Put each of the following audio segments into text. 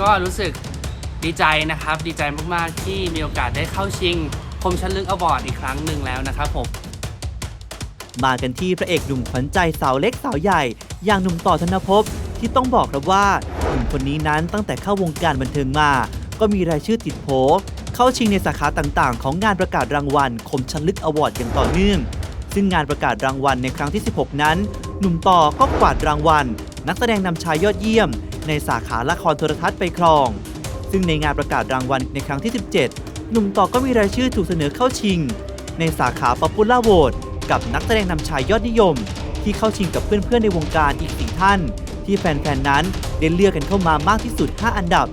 ก็รู้สึกดีใจนะครับ ดีใจมากๆ ที่มีโอกาสได้เข้าชิงคมชันลึกอวอร์ดอีกครั้งหนึ่งแล้วนะครับผม มากันที่พระเอกหนุ่มขวัญใจสาวเล็กสาวใหญ่ อย่างหนุ่มต่อธนภพที่ต้องบอกครับว่าหนุ่มคนนี้นั้นตั้งแต่เข้าวงการบันเทิงมา ก็มีรายชื่อติดโผเข้าชิงในสาขาต่างๆ ของงานประกาศรางวัลคมชันลึกอวอร์ดอย่างต่อเนื่อง ซึ่งงานประกาศรางวัลในครั้งที่ 16 นั้น หนุ่มต่อก็กวาดรางวัล นักแสดงนำชายยอดเยี่ยม ในสาขาละครโทรทัศน์ไปครอง ซึ่งในงานประกาศรางวัลในครั้งที่ 17 หนุ่มต่อก็มีรายชื่อถูกเสนอเข้าชิง ในสาขาป๊อปปูล่าโหวตกับนักแสดงนำชายยอดนิยม ที่เข้าชิงกับเพื่อนๆในวงการอีก4ท่าน ที่แฟนๆนั้นได้เลือกกันเข้ามามากที่สุด 5 อันดับ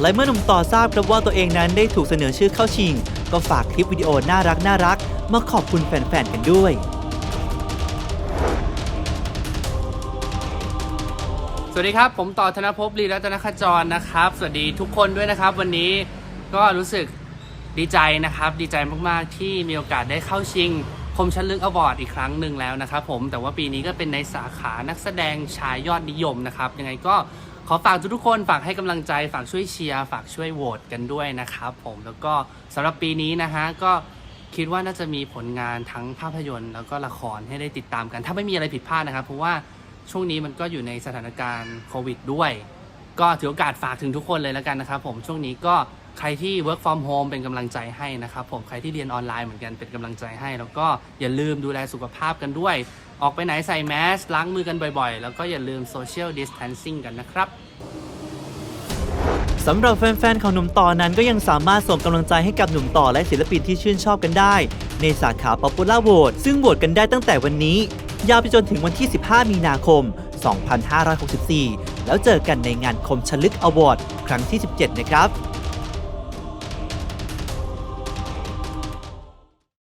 และเมื่อหนุ่มต่อทราบครับว่าตัวเองนั้นได้ถูกเสนอชื่อเข้าชิง ก็ฝากคลิปวิดีโอน่ารักน่ารักมาขอบคุณแฟนๆกันด้วย สวัสดีครับ ผมต่อธนภพลีรัตนขจรนะครับ สวัสดีทุกคนด้วยนะครับ วันนี้ก็รู้สึกดีใจนะครับ ดีใจมากๆ ที่มีโอกาสได้เข้าชิง คมชันลึกอวอร์ดอีกครั้งหนึ่งแล้วนะครับผมแต่ว่าปีนี้ก็เป็นในสาขานักแสดงชายยอดนิยมนะครับ ยังไงก็ขอฝากทุกๆคนฝากให้กำลังใจฝากช่วยเชียร์ฝากช่วยโหวตกันด้วยนะครับผมแล้วก็สำหรับปีนี้นะฮะก็คิดว่าน่าจะมีผลงานทั้งภาพยนตร์ แล้วก็ละครให้ได้ติดตามกัน ถ้าไม่มีอะไรผิดพลาดนะครับเพราะว่า ช่วงนี้มันก็อยู่ในสถานการณ์โควิดด้วย ก็ถือโอกาสฝากถึงทุกคนเลยแล้วกันนะครับผมช่วงนี้ก็ใครที่ work from home เป็นกำลังใจให้นะครับผมใครที่เรียนออนไลน์เหมือนกันเป็นกำลังใจให้ แล้วก็อย่าลืมดูแลสุขภาพกันด้วย ออกไปไหนใส่แมสล้างมือกันบ่อยๆ แล้วก็อย่าลืม social distancing กันนะครับสำหรับแฟนๆ ของหนุ่มต่อนั้นก็ยังสามารถส่งกำลังใจให้กับหนุ่มต่อและศิลปินที่ชื่นชอบกันได้ ในสาขา Popular Vote ซึ่งโหวตกันได้ตั้งแต่วันนี้ ยาวไปจนถึงวันที่ 15 มีนาคม 2564 แล้วเจอกันในงานคมชลึกอวอร์ดครั้งที่ 17 นะครับ